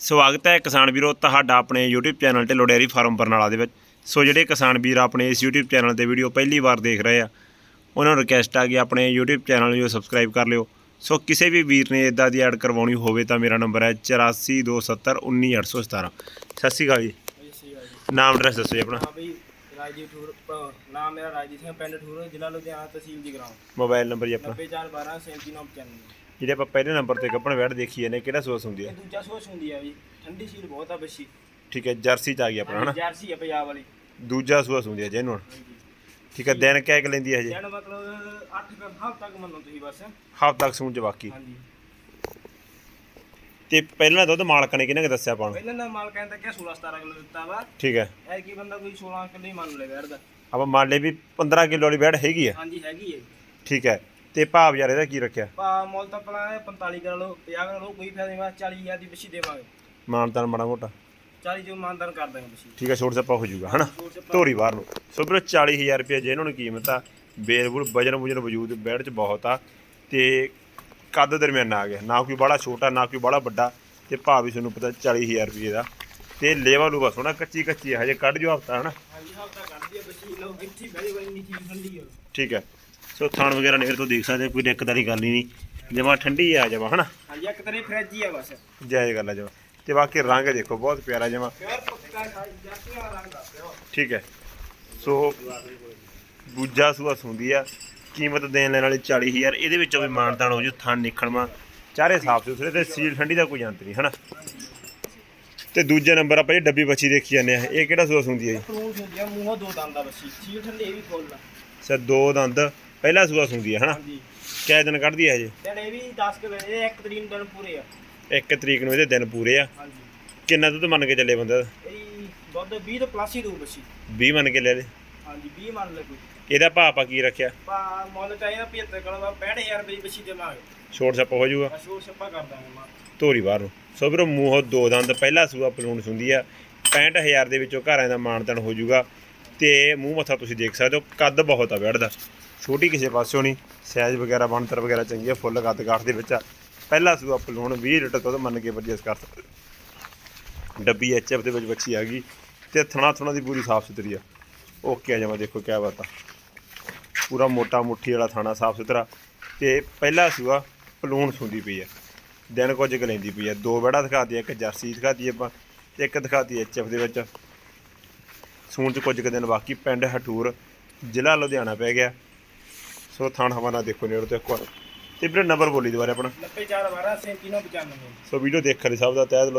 ਸਵਾਗਤ ਹੈ ਕਿਸਾਨ ਵੀਰੋ ਤੁਹਾਡਾ ਆਪਣੇ YouTube channel Dhillon dairy farm Barnala ਦੇ ਵਿੱਚ। ਸੋ ਜਿਹੜੇ ਕਿਸਾਨ ਵੀਰ ਆਪਣੇ ਇਸ YouTube ਚੈਨਲ ਤੇ ਵੀਡੀਓ ਪਹਿਲੀ ਵਾਰ ਦੇਖ ਰਹੇ ਆ ਉਹਨਾਂ ਨੂੰ ਰਿਕਵੈਸਟ ਆ ਕਿ ਆਪਣੇ YouTube ਚੈਨਲ ਨੂੰ ਸਬਸਕ੍ਰਾਈਬ ਕਰ ਲਿਓ। ਸੋ ਕਿਸੇ ਵੀ ਵੀਰ ਨੇ ਇਦਾਂ ਦੀ ਐਡ ਕਰਵਾਉਣੀ ਹੋਵੇ ਤਾਂ ਮੇਰਾ ਨੰਬਰ ਹੈ 8427191817 ਸਤਿ ਸ਼੍ਰੀ ਅਕਾਲ ਜੀ। ਨਾਮ ਐਡਰੈਸ ਦੱਸੋ ਜੀ ਆਪਣਾ। ਹਾਂ ਬਈ ਰਾਜੀਵ ਠੂਰ ਨਾਮ ਮੇਰਾ ਰਾਜੀਵ ਸਿੰਘ ਪਿੰਡ ਠੂਰ ਜ਼ਿਲ੍ਹਾ ਲੁਧਿਆਣਾ ਤਹਿਸੀਲ ਜਗਰਾਉਂ। ਮੋਬਾਈਲ ਨੰਬਰ ਜੀ ਆਪਣਾ। 9412 3795 ਜਿਹੜੇ ਆਪਾਂ ਪਹਿਲੇ ਨੰਬਰ ਤੇ ਗੱਪਣ ਵੈੜ ਦੇਖੀ ਨੇ ਕਿਹੜਾ ਸੋਸ ਹੁੰਦੀ ਹੈ? ਦੂਜਾ ਸੋਚ ਹੁੰਦੀ ਆ ਜੀ ਠੰਡੀ ਸੀਲ ਬਹੁਤ ਆ ਬੱਛੀ ਠੀਕ ਹੈ ਜਰਸੀ ਚ ਆ ਗਈ ਆਪਣਾ ਹਨਾ? ਜਰਸੀ ਆ ਪੰਜਾਬ ਵਾਲੀ। ਦੂਜਾ ਸੋਸ ਹੁੰਦੀ ਹੈ ਜੈਨੂਨ ਹਾਂਜੀ। ਠੀਕ ਹੈ ਦਿਨ ਕਹਿ ਕੇ ਲੈਂਦੀ ਹੈ ਜੀ? ਜਣ ਮਤਲਬ 8 ਕਰ ਹਫ਼ਤਾ ਤੱਕ ਮੰਨੋ ਤੁਸੀਂ ਬਸ। ਹਫ਼ਤਾ ਤੱਕ ਸੂਣ ਚ ਬਾਕੀ। ਹਾਂਜੀ। ਤੇ ਪਹਿਲਾਂ ਦੁੱਧ ਮਾਲਕਾਂ ਨੇ ਕਿਹਨੇ ਕੁ ਦੱਸਿਆ ਨੂੰ? ਪਹਿਲਾਂ ਦਾ ਮਾਲ ਕਹਿੰਦਾ ਕਿ 16 17 ਕਿਲੋ ਦਿੱਤਾ ਵਾ। ਠੀਕ ਹੈ। ਐ ਕੀ ਬੰਦਾ ਕੋਈ 16 ਕਿਲੋ ਹੀ ਮੰਨ ਲੈ ਬੈਠਦਾ। ਆਪਾਂ ਮੰਨ ਲਏ ਵੀ 15 ਕਿਲੋ ਵਾਲੀ ਬੈੜ ਹੈਗੀ ਆ। ਹਾਂਜੀ ਹੈਗੀ ਹੈ ਠੀਕ ਹੈ। ਤੇ ਭਾਵ ਯਾਰ ਇਹਦਾ ਕੀ ਰੱਖਿਆ? ਪਾ ਮੁੱਲ ਤਾਂ ਆਪਣਾ ਇਹ 45 ਕਰ ਲਓ 50 ਕਰ ਲਓ ਕੋਈ ਫਾਇਦਾ ਨਹੀਂ ਬਸ 40000 ਦੀ ਬੱਛੀ ਦੇਵਾਂਗੇ। ਮਾਨਤਾਨ ਮਾੜਾ ਮੋਟਾ। 40 ਜੋ ਮਾਨਦਾਨ ਕਰ ਦਾਂਗੇ ਬੱਛੀ ਠੀਕ ਹੈ ਛੋਟ ਸੱਪਾ ਹੋ ਜਾਊਗਾ ਹਨਾ? ਛੋਟ ਧੋਰੀ ਬਾਹਰ ਨੂੰ। ਸੋ ਵੀਰੋ 40000 ਰੁਪਏ ਜੇ ਇਹਨਾਂ ਨੂੰ ਕੀਮਤ ਆ ਬੇਲਬੁਲ ਵਜਨ ਵਜਨ ਵਜੂਦ ਬੈੜ ਚ ਬਹੁਤ ਆ। ਤੇ ਕੱਦ ਦਰਮਿਆਨਾ ਆ ਗਿਆ। ਨਾ ਕੋਈ ਬੜਾ ਛੋਟਾ ਨਾ ਕੋਈ ਬੜਾ ਵੱਡਾ ਤੇ ਭਾਅ ਵੀ ਤੁਹਾਨੂੰ ਪਤਾ 40000 ਰੁਪਏ ਦਾ। ਤੇ ਲੇਵਾ ਨੂੰ ਬਸ ਹੋਣਾ ਕੱਚੀ ਕੱਚੀ ਹਜੇ ਕੱਢ ਜੋ ਹਫਤਾ ਹਨਾ? ਹਾਂਜੀ ਹਫਤਾ ਕੱਢਦੀ ਆ ਬੱਚੀ ਲੋ ਇੱਥੇ ਬੜੀ ਬੜੀ ਨਹੀਂ ਚੀਜ਼ ਠੰਡੀ ਠੀਕ ਹੈ ਸੋ ਥਾਣ ਵਗੈਰਾ ਨੇੜ ਤੋਂ ਦੇਖ ਸਕਦੇ ਕੋਈ ਦਿੱਕਤ ਵਾਲੀ ਗੱਲ ਹੀ ਨਹੀਂ। ਜਮਾ ਠੰਡੀ ਆ ਜਮਾ ਹਨਾ? ਹਾਂਜੀ ਇੱਕ ਤਰੇ ਫ੍ਰਿਜ ਹੀ ਆ ਬਸ। ਜਾਇਜ਼ ਗੱਲ ਆ ਜਮਾ। ਤੇ ਬਾਕੀ ਰੰਗ ਦੇਖੋ ਬਹੁਤ ਪਿਆਰਾ ਜਮਾ। ਠੀਕ ਹੈ। ਸੋ ਦੂਜਾ ਸੂਆ ਸੁੰਦੀ ਆ। ਕੀਮਤ ਦੇਣ ਲੈਣ ਵਾਲੀ 40000 ਇਹਦੇ ਵਿੱਚੋਂ ਵੀ ਮਾਨਤਾਨ ਹੋ ਜੂ ਥਣ ਨਿਖਣਵਾ ਚਾਰੇ ਸਾਫ਼ ਸੁਥਰੇ ਤੇ ਸੀਲ ਠੰਡੀ ਦਾ ਕੋਈ ਅੰਤ ਨਹੀਂ ਹਨਾ? ਤੇ ਦੂਜੇ ਨੰਬਰ ਆਪਾਂ ਇਹ ਡੱਬੀ ਬੱਚੀ ਦੇਖੀ ਜਾਂਦੇ ਆ। ਇਹ ਕਿਹੜਾ ਸੂਆ ਸੁੰਦੀ ਆ ਜੀ? ਫਰੂਟ ਹੁੰਦੀ ਆ ਮੂੰਹੋਂ ਦੋ ਦੰਦ ਆ ਬੱਚੀ ਸੀਲ ਠੰਡੇ ਇਹ ਵੀ ਫੁੱਲ ਆ। ਸਰ ਦੋ ਦੰਦ। ਪਹਿਲਾ ਸੂਆ ਸੁੰਦੀ ਆ ਹਨਾ? ਹਾਂਜੀ। ਕਿਆ ਦਿਨ ਕੱਢਦੀ ਆ ਹਜੇ ਤੇ ਇਹ ਵੀ 10 ਕੇ ਵੇਲੇ ਇਹ ਇੱਕ ਤਰੀਕ ਨੂੰ ਦਿਨ ਪੂਰੇ ਆ। ਇੱਕ ਤਰੀਕ ਨੂੰ ਇਹਦੇ ਦਿਨ ਪੂਰੇ ਆ। ਹਾਂਜੀ। ਕਿੰਨਾ ਦੁੱਧ ਮੰਨ ਕੇ ਚੱਲੇ ਬੰਦਾ? ਇਹ ਦੁੱਧ 20 ਤੋਂ ਪਲੱਸ ਹੀ ਦੂ ਬੱਚੀ 20 ਮੰਨ ਕੇ ਲੈ ਲੈ। ਹਾਂਜੀ 20 ਮੰਨ ਲੈ ਕੋਈ। ਇਹਦਾ ਭਾਅ ਆਪਾਂ ਕੀ ਰੱਖਿਆ? ਪਾ ਮੁੱਲ ਚਾਹੀਦਾ 75 ਕਿਲੋ ਦਾ 65000 ਰੁਪਏ ਬੱਚੀ ਦੇਵਾਂਗੇ ਛੋਟ ਛੱਪ ਹੋ ਜਾਊਗਾ। ਅਸ਼ੋਰ ਛੱਪਾ ਕਰ ਦਾਂਗੇ ਮਾਂ ਧੋਰੀ ਬਾਹਰ ਨੂੰ। ਸੋ ਵੀਰੋ ਮੂੰਹੋਂ ਦੋ ਦੰਦ ਪਹਿਲਾ ਸੂਆ ਪਲੂਣ ਸੁੰਦੀ ਆ। 65000 ਦੇ ਵਿੱਚੋਂ ਘਰਾਂ ਦਾ ਮਾਨਤਨ ਹੋ ਜਾਊਗਾ। ਤੇ ਮੂੰਹ ਮੱਥਾ ਤੁਸੀਂ ਦੇਖ ਸਕਦੇ ਹੋ ਕੱਦ ਬਹੁਤ ਆ ਬੈੜ ਦਾ ਛੋਟੀ ਕਿਸੇ ਪਾਸਿਓਂ ਨਹੀਂ, ਸਾਈਜ਼ ਵਗੈਰਾ, ਬਣਤਰ ਵਗੈਰਾ ਚੰਗੀ ਆ ਫੁੱਲ ਕੱਦ ਕਾਠ ਦੇ ਵਿੱਚ ਆ। ਪਹਿਲਾ ਸੂਆ ਪਲੂਣ 20 ਲੀਟਰ ਤੋਂ ਮੰਨ ਕੇ ਪਰਚੇਸ ਕਰ ਸਕਦੇ ਹੋ। ਡੱਬੀ ਐਚਐਫ ਦੇ ਵਿੱਚ ਬੱਚੀ ਆ ਗਈ ਤੇ ਥਣਾ ਥਣਾ ਦੀ ਪੂਰੀ ਸਾਫ਼ ਸੁਥਰੀ ਆ। ਓਕੇ ਆ ਜਮਾ, ਦੇਖੋ ਕਿਆ ਬਾਤ ਆ। ਪੂਰਾ ਮੋਟਾ ਮੁੱਠੀ ਵਾਲਾ ਥਾਣਾ ਸਾਫ਼ ਸੁਥਰਾ। ਤੇ ਪਹਿਲਾ ਸੂਆ ਪਲੂਣ ਸੁੰਦੀ ਪਈ ਆ। ਦਿਨ ਕੁਝ ਕੁ ਲੈਂਦੀ ਪਈ ਆ। ਦੋ ਬੜਾ ਦਿਖਾਤੀ ਇੱਕ ਜਰਸੀ ਦਿਖਾਤੀ ਆਪਾਂ, ਤੇ ਇੱਕ ਦਿਖਾਤੀ ਐਚਐਫ ਦੇ ਵਿੱਚ। ਸੂਣ ਚ ਕੁਝ ਕੁ ਦਿਨ ਬਾਕੀ ਪਿੰਡ ਹਟੂਰ ਜ਼ਿਲ੍ਹਾ ਲੁਧਿਆਣਾ ਪੈ ਗਿਆ। ਸੋ ਥਾਣ ਹਵਾਨਾ ਦੇਖੋ ਨੇੜੇ ਤੋਂ ਇੱਕ ਵਾਰ। ਤੇ ਵੀਰੇ ਨੰਬਰ ਬੋਲੀ ਦੁਬਾਰਾ ਆਪਣਾ। 90412 3795 ਸੋ ਵੀਡੀਓ ਦੇਖਣ ਲਈ ਸਭ ਦਾ ਤਹਿ ਦਿਲੋਂ